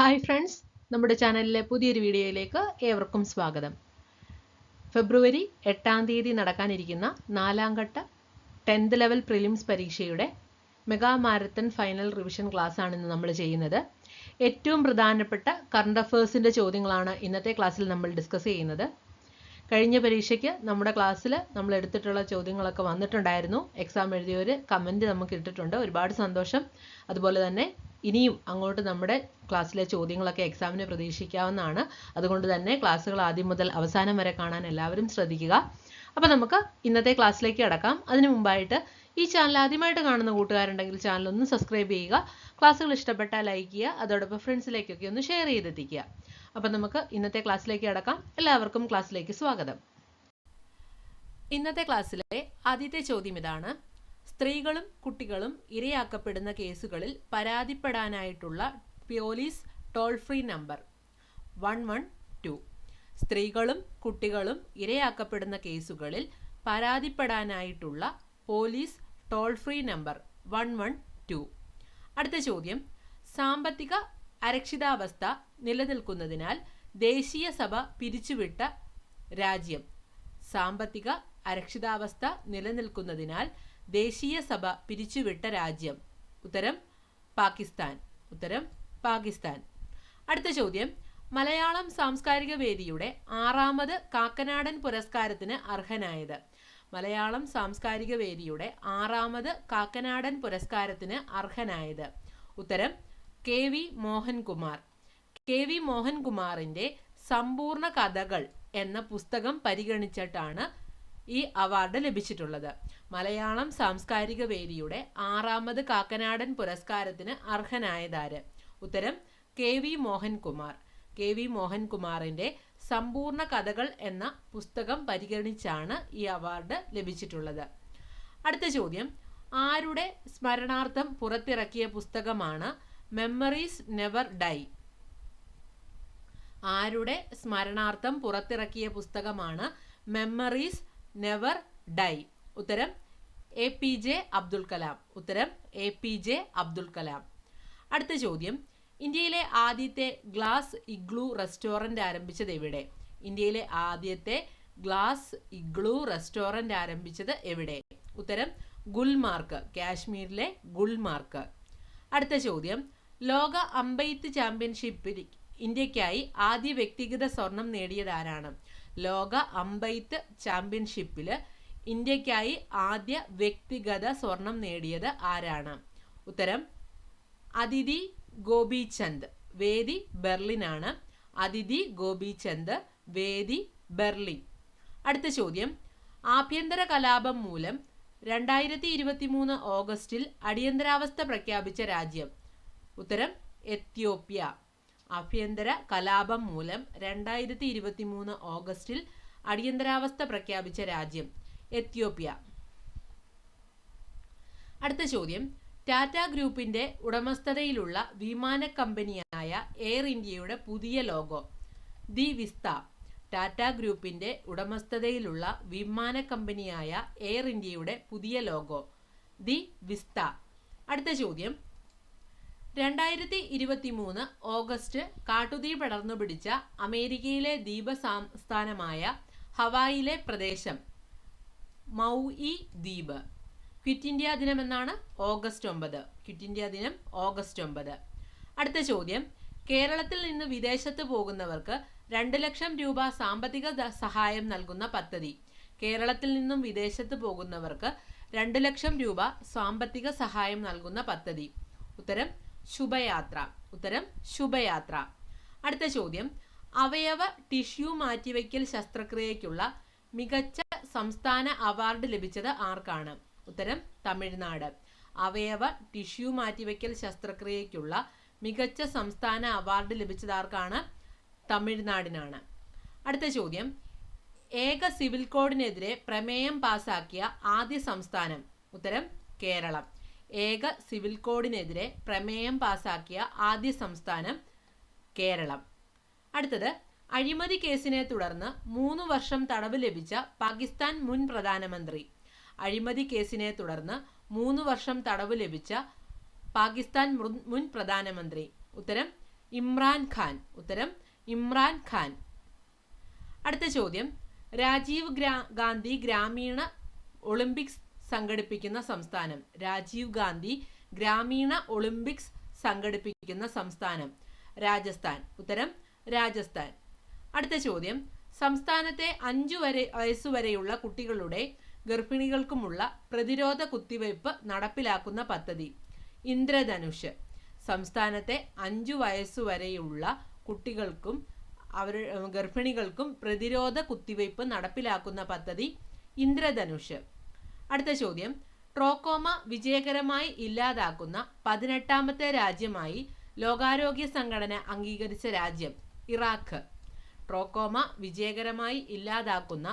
Hi friends നമ്മുടെ ചാനലിലെ പുതിയൊരു വീഡിയോയിലേക്ക് ഏവർക്കും സ്വാഗതം. ഫെബ്രുവരി എട്ടാം തീയതി നടക്കാനിരിക്കുന്ന നാലാം ഘട്ട ടെൻത്ത് ലെവൽ പ്രിലിംസ് പരീക്ഷയുടെ mega marathon final revision class ആണ് ഇന്ന് നമ്മൾ ചെയ്യുന്നത്. ഏറ്റവും പ്രധാനപ്പെട്ട കറണ്ട് അഫേഴ്സിന്റെ ചോദ്യങ്ങളാണ് ഇന്നത്തെ ക്ലാസ്സിൽ നമ്മൾ ഡിസ്കസ് ചെയ്യുന്നത്. കഴിഞ്ഞ പരീക്ഷയ്ക്ക് നമ്മുടെ ക്ലാസ്സിൽ നമ്മൾ എടുത്തിട്ടുള്ള ചോദ്യങ്ങളൊക്കെ വന്നിട്ടുണ്ടായിരുന്നു. എക്സാം എഴുതിയവർ കമന്റ് നമുക്ക് ഇട്ടിട്ടുണ്ട്. ഒരുപാട് സന്തോഷം. അതുപോലെ തന്നെ ഇനിയും അങ്ങോട്ട് നമ്മുടെ ക്ലാസ്സിലെ ചോദ്യങ്ങളൊക്കെ എക്സാമിന് പ്രതീക്ഷിക്കാവുന്നതാണ്. അതുകൊണ്ട് തന്നെ ക്ലാസ്സുകൾ ആദ്യം മുതൽ അവസാനം വരെ കാണാൻ എല്ലാവരും ശ്രദ്ധിക്കുക. അപ്പോൾ നമുക്ക് ഇന്നത്തെ ക്ലാസ്സിലേക്ക് കടക്കാം. അതിനു മുമ്പായിട്ട് ഈ ചാനൽ ആദ്യമായിട്ട് കാണുന്ന കൂട്ടുകാരുണ്ടെങ്കിൽ ചാനൽ ഒന്ന് സബ്സ്ക്രൈബ് ചെയ്യുക. ക്ലാസ്സുകൾ ഇഷ്ടപ്പെട്ടാൽ ലൈക്ക് ചെയ്യുക. അതോടൊപ്പം ഫ്രണ്ട്സിലേക്കൊക്കെ ഒന്ന് ഷെയർ ചെയ്തെത്തിക്കുക. അപ്പം നമുക്ക് ഇന്നത്തെ ക്ലാസ്സിലേക്ക് കടക്കാം. എല്ലാവർക്കും ക്ലാസ്സിലേക്ക് സ്വാഗതം. ഇന്നത്തെ ക്ലാസ്സിലെ ആദ്യത്തെ ചോദ്യം ഇതാണ്. സ്ത്രീകളും കുട്ടികളും ഇരയാക്കപ്പെടുന്ന കേസുകളിൽ പരാതിപ്പെടാനായിട്ടുള്ള police toll free number one one two. സ്ത്രീകളും കുട്ടികളും ഇരയാക്കപ്പെടുന്ന കേസുകളിൽ പരാതിപ്പെടാനായിട്ടുള്ള police toll free number one one two. അടുത്ത ചോദ്യം. സാമ്പത്തിക അരക്ഷിതാവസ്ഥ നിലനിൽക്കുന്നതിനാൽ ദേശീയ സഭ പിരിച്ചുവിട്ട രാജ്യം. സാമ്പത്തിക അരക്ഷിതാവസ്ഥ നിലനിൽക്കുന്നതിനാൽ ദേശീയ സഭ പിരിച്ചുവിട്ട രാജ്യം. ഉത്തരം പാകിസ്ഥാൻ. ഉത്തരം പാകിസ്ഥാൻ. അടുത്ത ചോദ്യം. മലയാളം സാംസ്കാരിക വേദിയുടെ ആറാമത് കാക്കനാടൻ പുരസ്കാരത്തിന് അർഹനായത്. മലയാളം സാംസ്കാരിക വേദിയുടെ ആറാമത് കാക്കനാടൻ പുരസ്കാരത്തിന് അർഹനായത്. ഉത്തരം K V Mohankumar. K V മോഹൻകുമാറിന്റെ സമ്പൂർണ കഥകൾ എന്ന പുസ്തകം പരിഗണിച്ചിട്ടാണ് ഈ അവാർഡ് ലഭിച്ചിട്ടുള്ളത്. മലയാളം സാംസ്കാരിക വേദിയുടെ ആറാമത് കാക്കനാടൻ പുരസ്കാരത്തിന് അർഹനായതാര്? ഉത്തരം K V Mohankumar. K V മോഹൻകുമാറിന്റെ സമ്പൂർണ കഥകൾ എന്ന പുസ്തകം പരിഗണിച്ചാണ് ഈ അവാർഡ് ലഭിച്ചിട്ടുള്ളത്. അടുത്ത ചോദ്യം. ആരുടെ സ്മരണാർത്ഥം പുറത്തിറക്കിയ പുസ്തകമാണ് മെമ്മറീസ് നെവർ ഡൈ ആരുടെ സ്മരണാർത്ഥം പുറത്തിറക്കിയ പുസ്തകമാണ് മെമ്മറീസ് നെവർ ഡൈ ഉത്തരം A P J Abdul Kalam ഉത്തരം A P J Abdul Kalam അടുത്ത ചോദ്യം ഇന്ത്യയിലെ ആദ്യത്തെ ഗ്ലാസ് ഇഗ്ലൂ റെസ്റ്റോറന്റ് ആരംഭിച്ചത് എവിടെ? ഇന്ത്യയിലെ ആദ്യത്തെ ഗ്ലാസ് ഇഗ്ലൂ റെസ്റ്റോറന്റ് ആരംഭിച്ചത് എവിടെ? ഉത്തരം ഗുൽമാർക്ക് കാശ്മീരിലെ ഗുൽമാർക്ക്. അടുത്ത ചോദ്യം ലോക അമ്പെയ്ത്ത് ചാമ്പ്യൻഷിപ്പിൽ ഇന്ത്യക്കായി ആദ്യ വ്യക്തിഗത സ്വർണം നേടിയത് ആരാണ്? ലോക അമ്പെയ്ത്ത് ചാമ്പ്യൻഷിപ്പിൽ ഇന്ത്യക്കായി ആദ്യ വ്യക്തിഗത സ്വർണം നേടിയത് ആരാണ്? ഉത്തരം അതിഥി ഗോപിചന്ദ്. വേദി ബെർലിനാണ്. അതിഥി ഗോപിചന്ദ് വേദി ബെർലിൻ. അടുത്ത ചോദ്യം ആഭ്യന്തര കലാപം മൂലം രണ്ടായിരത്തി ഇരുപത്തി മൂന്ന് ഓഗസ്റ്റിൽ അടിയന്തരാവസ്ഥ പ്രഖ്യാപിച്ച രാജ്യം. ഉത്തരം എത്യോപ്യ. ആഭ്യന്തര കലാപം മൂലം രണ്ടായിരത്തി ഇരുപത്തി മൂന്ന് ഓഗസ്റ്റിൽ അടിയന്തരാവസ്ഥ പ്രഖ്യാപിച്ച രാജ്യം എത്യോപ്യ. അടുത്ത ചോദ്യം. ടാറ്റ ഗ്രൂപ്പിന്റെ ഉടമസ്ഥതയിലുള്ള വിമാന കമ്പനിയായ എയർ ഇന്ത്യയുടെ പുതിയ ലോഗോ ദി വിസ്ത. ടാറ്റ ഗ്രൂപ്പിന്റെ ഉടമസ്ഥതയിലുള്ള വിമാന കമ്പനിയായ എയർ ഇന്ത്യയുടെ പുതിയ ലോഗോ ദി വിസ്ത. അടുത്ത ചോദ്യം. രണ്ടായിരത്തി ഇരുപത്തി മൂന്ന് ഓഗസ്റ്റ് കാട്ടുതീ പടർന്നു പിടിച്ച അമേരിക്കയിലെ ദ്വീപ സംസ്ഥാനമായ ഹവായിലെ പ്രദേശം മൗഇ ദ്വീപ്. ക്വിറ്റ് ഇന്ത്യ ദിനം എന്നാണ് ഓഗസ്റ്റ് ഒമ്പത്. ക്വിറ്റ് ഇന്ത്യ ദിനം ഓഗസ്റ്റ് ഒമ്പത്. അടുത്ത ചോദ്യം. കേരളത്തിൽ നിന്ന് വിദേശത്ത് പോകുന്നവർക്ക് രണ്ട് ലക്ഷം രൂപ സാമ്പത്തിക സഹായം നൽകുന്ന പദ്ധതി. കേരളത്തിൽ നിന്നും വിദേശത്ത് പോകുന്നവർക്ക് രണ്ട് ലക്ഷം രൂപ സാമ്പത്തിക സഹായം നൽകുന്ന പദ്ധതി. ഉത്തരം ശുഭയാത്ര. ഉത്തരം ശുഭയാത്ര. അടുത്ത ചോദ്യം. അവയവ ടിഷ്യൂ മാറ്റിവെക്കൽ ശസ്ത്രക്രിയയ്ക്കുള്ള മികച്ച സംസ്ഥാന അവാർഡ് ലഭിച്ചത് ആർക്കാണ്? ഉത്തരം തമിഴ്നാട്. അവയവ ടിഷ്യൂ മാറ്റിവെക്കൽ ശസ്ത്രക്രിയയ്ക്കുള്ള മികച്ച സംസ്ഥാന അവാർഡ് ലഭിച്ചത് ആർക്കാണ്? തമിഴ്നാടിനാണ്. അടുത്ത ചോദ്യം. ഏക സിവിൽ കോഡിനെതിരെ പ്രമേയം പാസാക്കിയ ആദ്യ സംസ്ഥാനം. ഉത്തരം കേരളം. ഏക സിവിൽ കോഡിനെതിരെ പ്രമേയം പാസാക്കിയ ആദ്യ സംസ്ഥാനം കേരളം. അടുത്തത് അഴിമതി കേസിനെ തുടർന്ന് മൂന്ന് വർഷം തടവ് ലഭിച്ച പാകിസ്ഥാൻ മുൻ പ്രധാനമന്ത്രി. അഴിമതി കേസിനെ തുടർന്ന് മൂന്ന് വർഷം തടവ് ലഭിച്ച പാകിസ്ഥാൻ മുൻ പ്രധാനമന്ത്രി. ഉത്തരം ഇമ്രാൻ ഖാൻ. ഉത്തരം ഇമ്രാൻ ഖാൻ. അടുത്ത ചോദ്യം രാജീവ് ഗാന്ധി ഗ്രാമീണ ഒളിമ്പിക്സ് സംഘടിപ്പിക്കുന്ന സംസ്ഥാനം. രാജീവ് ഗാന്ധി ഗ്രാമീണ ഒളിമ്പിക്സ് സംഘടിപ്പിക്കുന്ന സംസ്ഥാനം. രാജസ്ഥാൻ. ഉത്തരം രാജസ്ഥാൻ. അടുത്ത ചോദ്യം. സംസ്ഥാനത്തെ അഞ്ചു വരെ വയസ്സുവരെയുള്ള കുട്ടികളുടെ ഗർഭിണികൾക്കുമുള്ള പ്രതിരോധ കുത്തിവയ്പ് നടപ്പിലാക്കുന്ന പദ്ധതി. ഇന്ദ്രധനുഷ്. സംസ്ഥാനത്തെ അഞ്ചു വയസ്സുവരെയുള്ള കുട്ടികൾക്കും അവർ ഗർഭിണികൾക്കും പ്രതിരോധ കുത്തിവയ്പ് നടപ്പിലാക്കുന്ന പദ്ധതി ഇന്ദ്രധനുഷ്. അടുത്ത ചോദ്യം. ട്രോക്കോമ വിജയകരമായി ഇല്ലാതാക്കുന്ന പതിനെട്ടാമത്തെ രാജ്യമായി ലോകാരോഗ്യ സംഘടന അംഗീകരിച്ച രാജ്യം ഇറാഖ്. ട്രോക്കോമ വിജയകരമായി ഇല്ലാതാക്കുന്ന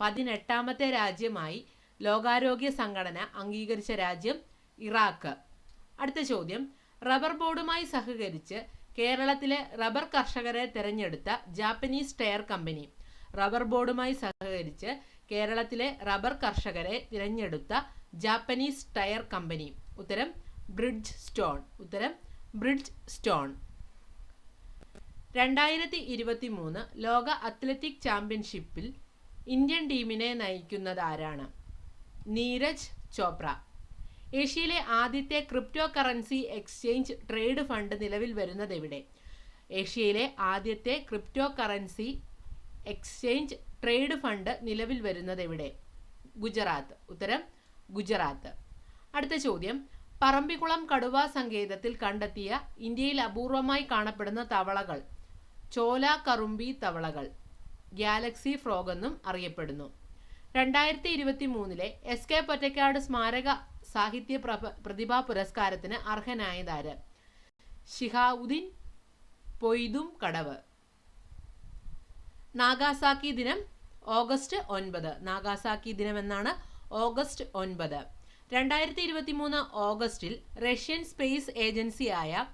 പതിനെട്ടാമത്തെ രാജ്യമായി ലോകാരോഗ്യ സംഘടന അംഗീകരിച്ച രാജ്യം ഇറാഖ്. അടുത്ത ചോദ്യം. റബ്ബർ ബോർഡുമായി സഹകരിച്ച് കേരളത്തിലെ റബ്ബർ കർഷകരെ തിരഞ്ഞെടുത്ത ജാപ്പനീസ് ടയർ കമ്പനി. റബ്ബർ ബോർഡുമായി സഹകരിച്ച് കേരളത്തിലെ റബ്ബർ കർഷകരെ തിരഞ്ഞെടുത്ത ജാപ്പനീസ് ടയർ കമ്പനി. ഉത്തരം ബ്രിഡ്ജ് സ്റ്റോൺ. ഉത്തരം ബ്രിഡ്ജ് സ്റ്റോൺ. രണ്ടായിരത്തി ഇരുപത്തി മൂന്ന് ലോക അത്ലറ്റിക് ചാമ്പ്യൻഷിപ്പിൽ ഇന്ത്യൻ ടീമിനെ നയിക്കുന്നത് ആരാണ് നീരജ് ചോപ്ര. ഏഷ്യയിലെ ആദ്യത്തെ cryptocurrency exchange trade fund നിലവിൽ വരുന്നത് എവിടെ ഏഷ്യയിലെ ആദ്യത്തെ cryptocurrency exchange trade fund നിലവിൽ വരുന്നത് എവിടെ? ഗുജറാത്ത്. ഉത്തരം ഗുജറാത്ത്. അടുത്ത ചോദ്യം. പറമ്പിക്കുളം കടുവ സങ്കേതത്തിൽ കണ്ടെത്തിയ ഇന്ത്യയിൽ അപൂർവമായി കാണപ്പെടുന്ന തവളകൾ. ചോല കറുമ്പി തവളകൾ. ഗാലക്സി ഫ്രോഗ് എന്നും അറിയപ്പെടുന്നു. രണ്ടായിരത്തി ഇരുപത്തി മൂന്നിലെ എസ് കെ പൊറ്റക്കാട് സ്മാരക സാഹിത്യ പ്രതിഭാ പുരസ്കാരത്തിന് അർഹനായതാര്? ഷിഹാവുദ്ദീൻ പൊയ്തും കടവ് നാഗാസാക്കി ദിനം ഓഗസ്റ്റ് ഒൻപത്. നാഗാസാക്കി ദിനം എന്നാണ് ഓഗസ്റ്റ് ഒൻപത്. രണ്ടായിരത്തി ഇരുപത്തി മൂന്ന് ഓഗസ്റ്റിൽ റഷ്യൻ സ്പേസ് ഏജൻസിയായ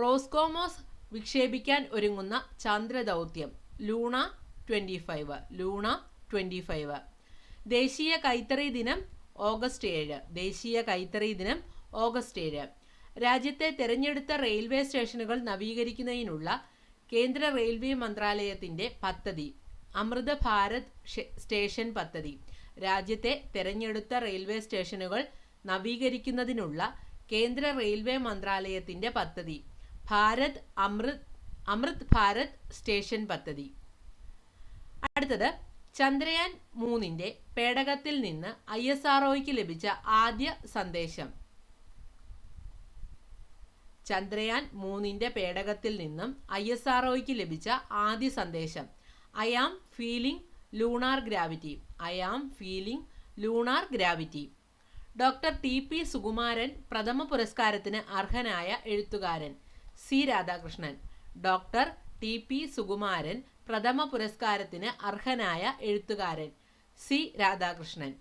റോസ്കോമോസ് വിക്ഷേപിക്കാൻ ഒരുങ്ങുന്ന ചന്ദ്രദൗത്യം Luna twenty five Luna twenty five ദേശീയ കൈത്തറി ദിനം ഓഗസ്റ്റ് ഏഴ്. ദേശീയ കൈത്തറി ദിനം ഓഗസ്റ്റ് ഏഴ്. രാജ്യത്തെ തിരഞ്ഞെടുത്ത റെയിൽവേ സ്റ്റേഷനുകൾ നവീകരിക്കുന്നതിനുള്ള കേന്ദ്ര റെയിൽവേ മന്ത്രാലയത്തിന്റെ പദ്ധതി അമൃത ഭാരത് സ്റ്റേഷൻ പദ്ധതി രാജ്യത്തെ തിരഞ്ഞെടുത്ത റെയിൽവേ സ്റ്റേഷനുകൾ നവീകരിക്കുന്നതിനുള്ള കേന്ദ്ര റെയിൽവേ മന്ത്രാലയത്തിന്റെ പദ്ധതി ഭാരത് അമൃത് അമൃത് ഭാരത് സ്റ്റേഷൻ പദ്ധതി. അടുത്തത് ചന്ദ്രയാൻ മൂന്നിന്റെ പേടകത്തിൽ നിന്ന് ഐ എസ് ആർ ലഭിച്ച ആദ്യ സന്ദേശം. ചന്ദ്രയാൻ മൂന്നിന്റെ പേടകത്തിൽ നിന്നും ഐ എസ് ആർ ലഭിച്ച ആദ്യ സന്ദേശം. I am feeling lunar gravity. I am feeling lunar gravity. Doctor T. P. Sukumaran പ്രഥമ പുരസ്കാരത്തിന് അർഹനായ എഴുത്തുകാരൻ C. Radhakrishnan. Doctor T. P. Sukumaran പ്രഥമ പുരസ്കാരത്തിന് അർഹനായ എഴുത്തുകാരൻ സി. രാധാകൃഷ്ണൻ.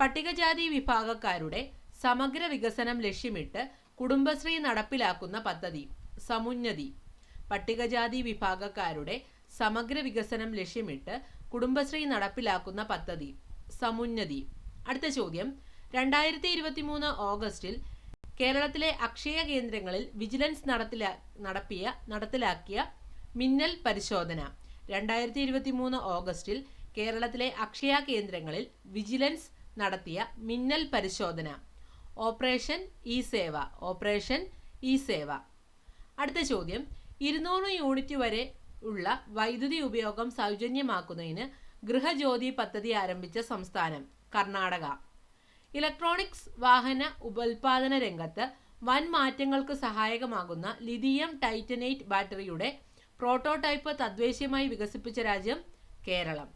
പട്ടികജാതി വിഭാഗക്കാരുടെ സമഗ്ര വികസനം ലക്ഷ്യമിട്ട് കുടുംബശ്രീ നടപ്പിലാക്കുന്ന പദ്ധതി സമുന്നതി. പട്ടികജാതി വിഭാഗക്കാരുടെ സമഗ്ര വികസനം ലക്ഷ്യമിട്ട് കുടുംബശ്രീ നടപ്പിലാക്കുന്ന പദ്ധതി സമുന്നതി. അടുത്ത ചോദ്യം. രണ്ടായിരത്തി ഇരുപത്തി മൂന്ന് ഓഗസ്റ്റിൽ കേരളത്തിലെ അക്ഷയ കേന്ദ്രങ്ങളിൽ വിജിലൻസ് നടത്തില നടപ്പിയ നടപ്പിലാക്കിയ മിന്നൽ പരിശോധന. രണ്ടായിരത്തി ഇരുപത്തി മൂന്ന് ഓഗസ്റ്റിൽ കേരളത്തിലെ അക്ഷയ കേന്ദ്രങ്ങളിൽ വിജിലൻസ് നടത്തിയ മിന്നൽ പരിശോധന. Operation E Seva operation E Seva. അടുത്ത ചോദ്യം ഇരുന്നൂറ് യൂണിറ്റ് വരെ ഉള്ള വൈദ്യുതി ഉപയോഗം സൗജന്യമാക്കുന്നതിന് ഗൃഹജ്യോതി പദ്ധതി ആരംഭിച്ച സംസ്ഥാനം കർണാടക. ഇലക്ട്രോണിക്സ് വാഹന ഉപോൽപാദന രംഗത്ത് വൻ മാറ്റങ്ങൾക്ക് സഹായകമാകുന്ന ലിഥിയം ടൈറ്റനേറ്റ് ബാറ്ററിയുടെ പ്രോട്ടോടൈപ്പ് തദ്ദേശീയമായി വികസിപ്പിച്ച രാജ്യം കേരളം.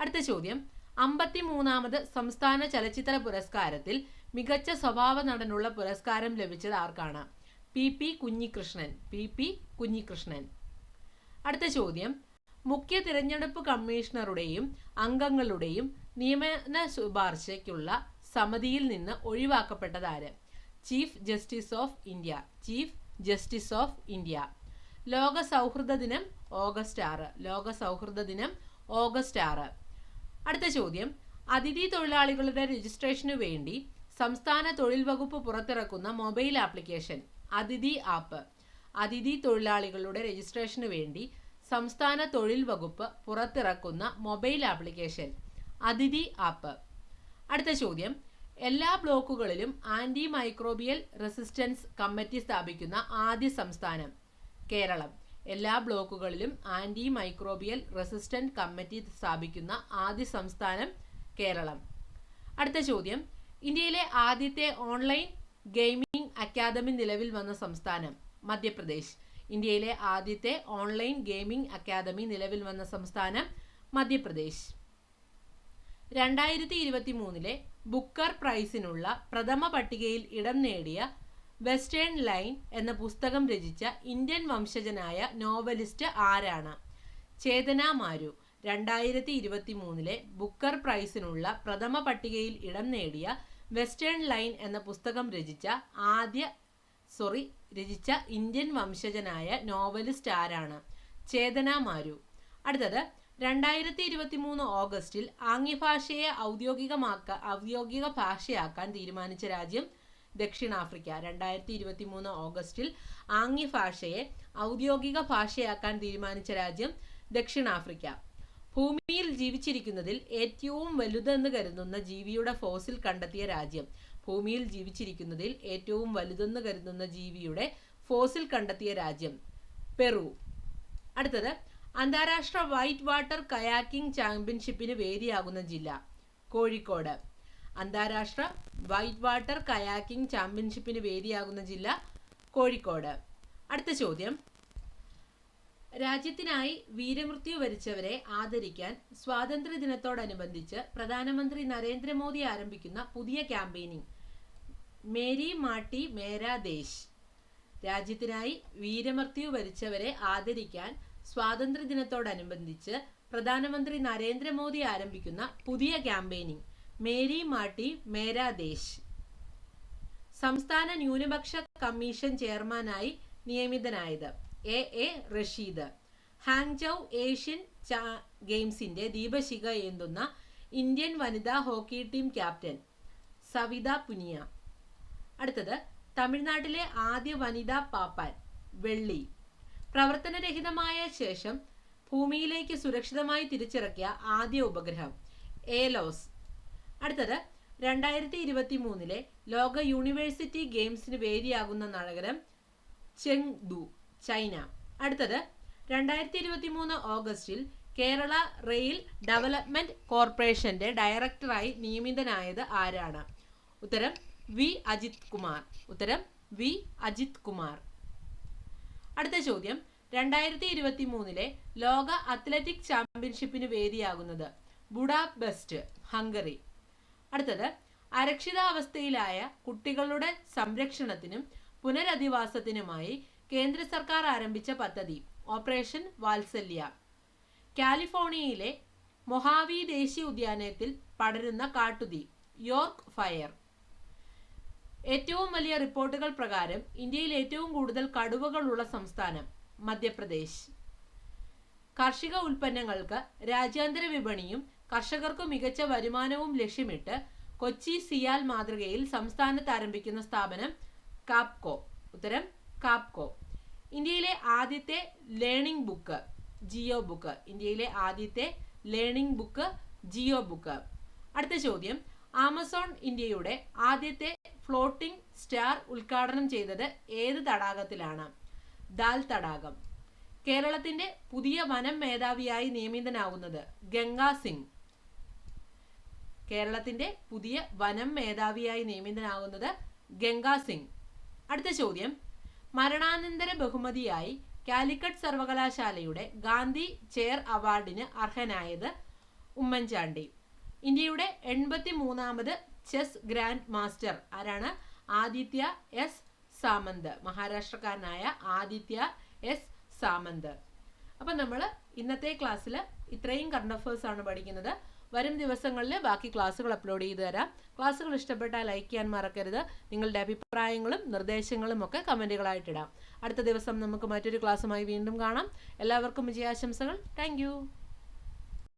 അടുത്ത ചോദ്യം അമ്പത്തി മൂന്നാമത് സംസ്ഥാന ചലച്ചിത്ര പുരസ്കാരത്തിൽ മികച്ച സ്വഭാവ നടനുള്ള പുരസ്കാരം ലഭിച്ചത് ആർക്കാണ്? P P Kunhikrishnan P P Kunhikrishnan. അടുത്ത ചോദ്യം. മുഖ്യ തിരഞ്ഞെടുപ്പ് കമ്മീഷണറുടെയും അംഗങ്ങളുടെയും നിയമന ശുപാർശയ്ക്കുള്ള സമിതിയിൽ നിന്ന് ഒഴിവാക്കപ്പെട്ടതാര് chief justice of India. Chief justice of India. ലോക സൗഹൃദ ദിനം ഓഗസ്റ്റ് ആറ്. ലോക സൗഹൃദ ദിനം ഓഗസ്റ്റ് ആറ്. അടുത്ത ചോദ്യം. അതിഥി തൊഴിലാളികളുടെ രജിസ്ട്രേഷനു വേണ്ടി സംസ്ഥാന തൊഴിൽ വകുപ്പ് പുറത്തിറക്കുന്ന മൊബൈൽ ആപ്ലിക്കേഷൻ അതിഥി ആപ്പ്. അതിഥി തൊഴിലാളികളുടെ രജിസ്ട്രേഷന് വേണ്ടി സംസ്ഥാന തൊഴിൽ വകുപ്പ് പുറത്തിറക്കുന്ന മൊബൈൽ ആപ്ലിക്കേഷൻ അതിഥി ആപ്പ്. അടുത്ത ചോദ്യം. എല്ലാ ബ്ലോക്കുകളിലും ആന്റി മൈക്രോബിയൽ റെസിസ്റ്റൻസ് കമ്മിറ്റി സ്ഥാപിക്കുന്ന ആദ്യ സംസ്ഥാനം കേരളം. എല്ലാ ബ്ലോക്കുകളിലും ആന്റി മൈക്രോബിയൽ റെസിസ്റ്റന്റ് കമ്മിറ്റി സ്ഥാപിക്കുന്ന ആദ്യ സംസ്ഥാനം കേരളം. അടുത്ത ചോദ്യം. ഇന്ത്യയിലെ ആദ്യത്തെ ഓൺലൈൻ ഗെയിമിംഗ് അക്കാദമി നിലവിൽ വന്ന സംസ്ഥാനം മധ്യപ്രദേശ്. ഇന്ത്യയിലെ ആദ്യത്തെ ഓൺലൈൻ ഗെയിമിംഗ് അക്കാദമി നിലവിൽ വന്ന സംസ്ഥാനം മധ്യപ്രദേശ്. രണ്ടായിരത്തി ഇരുപത്തി മൂന്നിലെ ബുക്കർ പ്രൈസിനുള്ള പ്രഥമ പട്ടികയിൽ ഇടം നേടിയ വെസ്റ്റേൺ ലൈൻ എന്ന പുസ്തകം രചിച്ച ഇന്ത്യൻ വംശജനായ നോവലിസ്റ്റ് ആരാണ്? ചേതന മാരു. രണ്ടായിരത്തി ഇരുപത്തി മൂന്നിലെ ബുക്കർ പ്രൈസിനുള്ള പ്രഥമ പട്ടികയിൽ ഇടം നേടിയ വെസ്റ്റേൺ ലൈൻ എന്ന പുസ്തകം രചിച്ച ആദ്യ സോറി രചിച്ച ഇന്ത്യൻ വംശജനായ നോവലിസ്റ്റ് ആരാണ്? ചേതന മാരു. അടുത്തത് രണ്ടായിരത്തി ഇരുപത്തി മൂന്ന് ഓഗസ്റ്റിൽ ആംഗ്യഭാഷയെ ഔദ്യോഗികമാക്ക ഔദ്യോഗിക ഭാഷയാക്കാൻ തീരുമാനിച്ച രാജ്യം ദക്ഷിണാഫ്രിക്ക. രണ്ടായിരത്തി ഇരുപത്തി മൂന്ന് ഓഗസ്റ്റിൽ ആംഗ്യഭാഷയെ ഔദ്യോഗിക ഭാഷയാക്കാൻ തീരുമാനിച്ച രാജ്യം ദക്ഷിണാഫ്രിക്ക. ഭൂമിയിൽ ജീവിച്ചിരിക്കുന്നതിൽ ഏറ്റവും വലുതെന്ന് കരുതുന്ന ജീവിയുടെ ഫോസിൽ കണ്ടെത്തിയ രാജ്യം. ഭൂമിയിൽ ജീവിച്ചിരിക്കുന്നതിൽ ഏറ്റവും വലുതെന്ന് കരുതുന്ന ജീവിയുടെ ഫോസിൽ കണ്ടെത്തിയ രാജ്യം പെറു. അടുത്തത് അന്താരാഷ്ട്ര വൈറ്റ് വാട്ടർ കയാക്കിംഗ് ചാമ്പ്യൻഷിപ്പിന് വേദിയാകുന്ന ജില്ല കോഴിക്കോട്. അന്താരാഷ്ട്ര വൈറ്റ് വാട്ടർ കയാക്കിംഗ് ചാമ്പ്യൻഷിപ്പിന് വേദിയാകുന്ന ജില്ല കോഴിക്കോട്. അടുത്ത ചോദ്യം രാജ്യത്തിനായി വീരമൃത്യു വരിച്ചവരെ ആദരിക്കാൻ സ്വാതന്ത്ര്യ ദിനത്തോടനുബന്ധിച്ച് പ്രധാനമന്ത്രി നരേന്ദ്രമോദി ആരംഭിക്കുന്ന പുതിയ ക്യാമ്പയിനിങ്. മേരി മാട്ടി മേരാ ദേശ്. രാജ്യത്തിനായി വീരമൃത്യു വരിച്ചവരെ ആദരിക്കാൻ സ്വാതന്ത്ര്യ ദിനത്തോടനുബന്ധിച്ച് പ്രധാനമന്ത്രി നരേന്ദ്രമോദി ആരംഭിക്കുന്ന പുതിയ ക്യാമ്പയിനിങ്. മേരി മാട്ടി മേരാ ദേശ്. സംസ്ഥാന ന്യൂനപക്ഷ കമ്മീഷൻ ചെയർമാനായി നിയമിതനായത്. A A Rasheed. Hangzhou Asian ഗെയിംസിന്റെ ദീപശിഖ ഏന്തുന്ന ഇന്ത്യൻ വനിതാ hockey team captain Savita Punia. അടുത്തത് തമിഴ്നാട്ടിലെ ആദ്യ വനിതാ പാപ്പാൻ വെള്ളി. പ്രവർത്തനരഹിതമായ ശേഷം ഭൂമിയിലേക്ക് സുരക്ഷിതമായി തിരിച്ചിറക്കിയ ആദ്യ ഉപഗ്രഹം ഏലോസ്. അടുത്തത് രണ്ടായിരത്തി ഇരുപത്തി മൂന്നിലെ ലോക യൂണിവേഴ്സിറ്റി ഗെയിംസിന് വേദിയാകുന്ന നഗരം ചെങ്ദു ചൈന. അടുത്തത് രണ്ടായിരത്തി ഇരുപത്തി മൂന്ന് ഓഗസ്റ്റിൽ കേരള റെയിൽ ഡെവലപ്മെന്റ് കോർപ്പറേഷന്റെ ഡയറക്ടറായി നിയമിതനായത് ആരാണ്? ഉത്തരം വി. അജിത് കുമാർ. ഉത്തരം വി. അജിത് കുമാർ. അടുത്ത ചോദ്യം രണ്ടായിരത്തി ഇരുപത്തി മൂന്നിലെ ലോക അത്ലറ്റിക് ചാമ്പ്യൻഷിപ്പിന് വേദിയാകുന്നത് ബുഡാബെസ്റ്റ് ഹംഗറി. അടുത്തത് അരക്ഷിതാവസ്ഥയിലായ കുട്ടികളുടെ സംരക്ഷണത്തിനും പുനരധിവാസത്തിനുമായി കേന്ദ്ര സർക്കാർ ആരംഭിച്ച പദ്ധതി ഓപ്പറേഷൻ വാത്സല്യ. കാലിഫോർണിയയിലെ മൊഹാവി ദേശീയ ഉദ്യാനത്തിൽ പടരുന്ന കാട്ടുതീ യോർക്ക് ഫയർ. ഏറ്റവും വലിയ റിപ്പോർട്ടുകൾ പ്രകാരം ഇന്ത്യയിൽ ഏറ്റവും കൂടുതൽ കടുവകളുള്ള സംസ്ഥാനം മധ്യപ്രദേശ്. കാർഷിക ഉൽപ്പന്നങ്ങൾക്ക് രാജ്യാന്തര വിപണിയും കർഷകർക്ക് മികച്ച വരുമാനവും ലക്ഷ്യമിട്ട് കൊച്ചി സിയാൽ മാതൃകയിൽ സംസ്ഥാനത്ത് ആരംഭിക്കുന്ന സ്ഥാപനം കാപ്കോ. ഉത്തരം കാപ്കോ. ഇന്ത്യയിലെ ആദ്യത്തെ ലേണിംഗ് ബുക്ക് ജിയോ ബുക്ക് ഇന്ത്യയിലെ ആദ്യത്തെ ലേണിംഗ് ബുക്ക് ജിയോ ബുക്ക് അടുത്ത ചോദ്യം. ആമസോൺ ഇന്ത്യയുടെ ആദ്യത്തെ ഫ്ലോട്ടിംഗ് സ്റ്റാർ ഉദ്ഘാടനം ചെയ്തത് ഏത് തടാകത്തിലാണ്? ദാൽ തടാകം. കേരളത്തിന്റെ പുതിയ വനം മേധാവിയായി നിയമിതനാകുന്നത് ഗംഗാ സിംഗ്. കേരളത്തിന്റെ പുതിയ വനം മേധാവിയായി നിയമിതനാകുന്നത് ഗംഗാ സിംഗ്. അടുത്ത ചോദ്യം. മരണാനന്തര ബഹുമതിയായി കാലിക്കറ്റ് സർവകലാശാലയുടെ ഗാന്ധി ചെയർ അവാർഡിന് അർഹനായത് ഉമ്മൻചാണ്ടി. ഇന്ത്യയുടെ എൺപത്തി മൂന്നാമത് ചെസ് ഗ്രാൻഡ് മാസ്റ്റർ ആരാണ്? ആദിത്യ എസ് സാമന്ത് മഹാരാഷ്ട്രക്കാരനായ ആദിത്യ എസ് സാമന്ത്. അപ്പം നമ്മൾ ഇന്നത്തെ ക്ലാസ്സിൽ ഇത്രയും കറണ്ട് അഫേഴ്സ് ആണ് പഠിക്കുന്നത്. വരും ദിവസങ്ങളിൽ ബാക്കി ക്ലാസ്സുകൾ അപ്ലോഡ് ചെയ്തു തരാം. ക്ലാസ്സുകൾ ഇഷ്ടപ്പെട്ടാൽ ലൈക്ക് ചെയ്യാൻ മറക്കരുത്. നിങ്ങളുടെ അഭിപ്രായങ്ങളും നിർദ്ദേശങ്ങളും ഒക്കെ കമന്റുകളായിട്ടിടാം അടുത്ത ദിവസം നമുക്ക് മറ്റൊരു ക്ലാസ്സുമായി വീണ്ടും കാണാം. എല്ലാവർക്കും വിജയാശംസകൾ. താങ്ക്